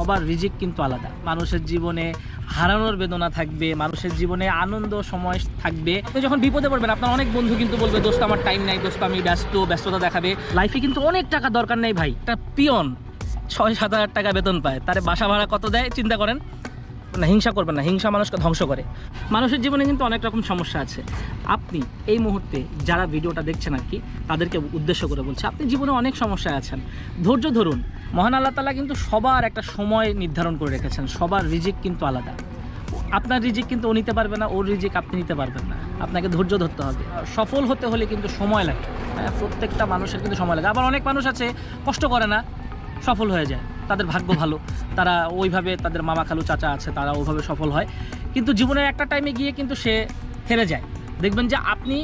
সবার রিজিক কিন্তু আলাদা। মানুষের জীবনে হারানোর বেদনা থাকবে, মানুষের জীবনে আনন্দ, সময় থাকবে। যখন বিপদে পড়বেন, আপনার অনেক বন্ধু কিন্তু বলবে, দোস্ত, আমার টাইম নাই, দোস্ত, আমি ব্যস্ত, ব্যস্ততা দেখাবে। লাইফে কিন্তু অনেক টাকা দরকার নেই ভাই। একটা পিয়ন ছয় সাত হাজার টাকা বেতন পায়। তার বাসা ভাড়া কত দেয়, চিন্তা করেন। না হিংসা করবেন না হিংসা মানুষকে ধ্বংস করে। মানুষের জীবনে কিন্তু অনেক রকম সমস্যা আছে। আপনি এই মুহূর্তে যারা ভিডিওটা দেখছেন আর কি তাদেরকে উদ্দেশ্য করে বলছে আপনি জীবনে অনেক সমস্যায় আছেন। ধৈর্য ধরুন মহান আল্লাহ তালা কিন্তু সবার একটা সময় নির্ধারণ করে রেখেছেন সবার রিজিক কিন্তু আলাদা। আপনার রিজিক কিন্তু ও নিতে পারবে না ওর রিজিক আপনি নিতে পারবেন না। আপনাকে ধৈর্য ধরতে হবে। সফল হতে হলে কিন্তু সময় লাগে। হ্যাঁ, প্রত্যেকটা মানুষের কিন্তু সময় লাগে। আবার অনেক মানুষ আছে কষ্ট করে না সফল হয়ে যায়। তাদের ভাগ্য ভালো। তারা ওইভাবে তাদের মামা খালু চাচা আছে তারা ওইভাবে সফল হয়। কিন্তু জীবনের একটা টাইমে গিয়ে কিন্তু সে হেরে যায়। দেখবেন যে আপনি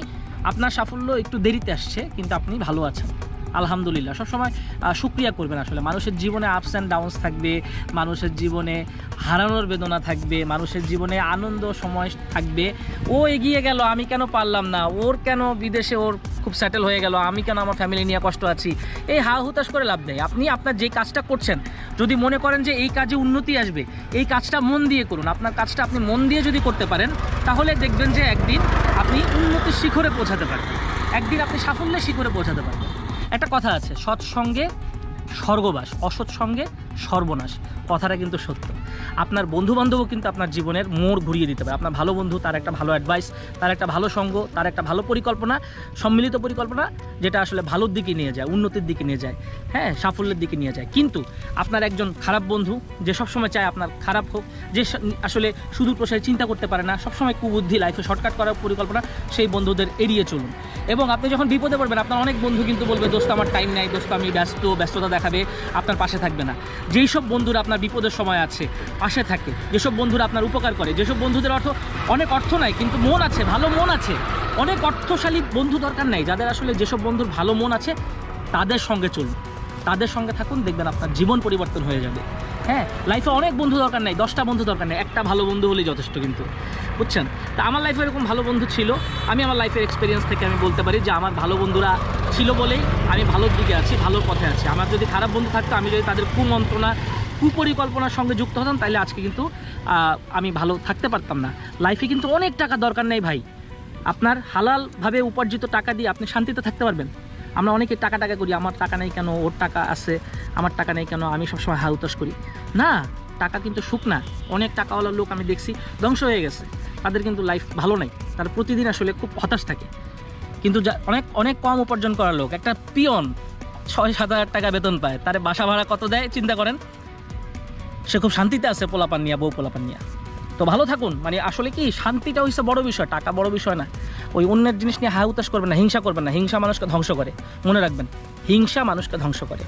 আপনার সাফল্য একটু দেরিতে আসছে কিন্তু আপনি ভালো আছেন। আলহামদুলিল্লাহ। সবসময় আহ, শুক্রিয়া করবেন আসলে। মানুষের জীবনে আপস অ্যান্ড ডাউনস থাকবে মানুষের জীবনে হারানোর বেদনা থাকবে মানুষের জীবনে আনন্দ সময় থাকবে। ও এগিয়ে গেল আমি কেন পারলাম না? ওর কেন বিদেশে ওর খুব সেটেল হয়ে গেল। আমি কেন আমার ফ্যামিলি নিয়ে কষ্ট আছি? এই হা হুতাশ করে লাভ নেই। আপনি আপনার যে কাজটা করছেন, যদি মনে করেন যে এই কাজে উন্নতি আসবে, এই কাজটা মন দিয়ে করুন। আপনার কাজটা আপনি মন দিয়ে যদি করতে পারেন, তাহলে দেখবেন যে একদিন আপনি উন্নতির শিখরে পৌঁছাতে পারবেন। একদিন আপনি সাফল্যের শিখরে পৌঁছাতে পারবেন। একটা কথা আছে, সৎসঙ্গে স্বর্গবাস অসৎ সঙ্গে সর্বনাশ। কথাটা কিন্তু সত্য। আপনার বন্ধু বান্ধবও কিন্তু আপনার জীবনের মোড় ঘুরিয়ে দিতে পারে। আপনার ভালো বন্ধু, তার একটা ভালো অ্যাডভাইস তার একটা ভালো সঙ্গ, তার একটা ভালো পরিকল্পনা, সম্মিলিত পরিকল্পনা, যেটা আসলে ভালোর দিকে নিয়ে যায়, উন্নতির দিকে নিয়ে যায় হ্যাঁ সাফল্যের দিকে নিয়ে যায়। কিন্তু আপনার একজন খারাপ বন্ধু, যে সবসময় চায় আপনার খারাপ হোক, যে আসলে শুধু প্রসারে চিন্তা করতে পারে না, সবসময় কুবুদ্ধি লাইফে শর্টকাট করার পরিকল্পনা, সেই বন্ধুদের এড়িয়ে চলুন। এবং আপনি যখন বিপদে পড়বেন, আপনার অনেক বন্ধু কিন্তু বলবে, দোস্ত, আমার টাইম নাই, দোস্ত, আমি ব্যস্ত, ব্যস্ততা দেখাবে, আপনার পাশে থাকবে না। যেই সব বন্ধুরা আপনার বিপদের সময় আছে, পাশে থাকে, যেসব বন্ধুরা আপনার উপকার করে, যেসব বন্ধুদের অর্থ, অনেক অর্থ নাই, কিন্তু মন আছে, ভালো মন আছে, অনেক অর্থশালী বন্ধু দরকার নাই, যাদের আসলে যেসব বন্ধুর ভালো মন আছে, তাদের সঙ্গে চলুন, তাদের সঙ্গে থাকুন, দেখবেন আপনার জীবন পরিবর্তন হয়ে যাবে। হ্যাঁ লাইফে অনেক বন্ধু দরকার নেই, দশটা বন্ধু দরকার নেই, একটা ভালো বন্ধু হলেই যথেষ্ট কিন্তু। বুঝছেন? তা আমার লাইফে এরকম ভালো বন্ধু ছিল। আমি আমার লাইফের এক্সপিরিয়েন্স থেকে আমি বলতে পারি যে, আমার ভালো বন্ধুরা ছিল বলেই আমি ভালোর দিকে আছি, ভালোর পথে আছি। আমার যদি খারাপ বন্ধু থাকতো, আমি যদি তাদের কুমন্ত্রণা, কুপরিকল্পনার সঙ্গে যুক্ত হতাম তাহলে আজকে কিন্তু আমি ভালো থাকতে পারতাম না। লাইফে কিন্তু অনেক টাকা দরকার নেই ভাই। আপনার হালালভাবে উপার্জিত টাকা দিয়ে আপনি শান্তিতে থাকতে পারবেন। আমরা অনেকে টাকা টাকা করি, আমার টাকা নেই কেন? ওর টাকা আছে, আমার টাকা নেই কেন? আমি সবসময় হাউতাস করি। না, টাকা কিন্তু সুখ না। অনেক টাকাওয়ালা লোক আমি দেখছি ধ্বংস হয়ে গেছে। তাদের কিন্তু লাইফ ভালো নাই। তারা প্রতিদিন আসলে খুব হতাশ থাকে। কিন্তু যা, অনেক অনেক কম উপার্জন করার লোক। একটা পিয়ন ছয় সাত হাজার টাকা বেতন পায়। তার বাসা ভাড়া কত দেয়, চিন্তা করেন? সে খুব শান্তিতে আছে পোলাপান নিয়ে, বউ পোলাপান নিয়ে। তো ভালো থাকুন। মানে আসলে কি, শান্তিটা হচ্ছে বড় বিষয়, টাকা বড় বিষয় না। ওই অন্যের জিনিস নিয়ে হায় উতাস করবেন না, হিংসা করবেন না, হিংসা মানুষকে ধ্বংস করে। মনে রাখবেন, হিংসা মানুষকে ধ্বংস করে।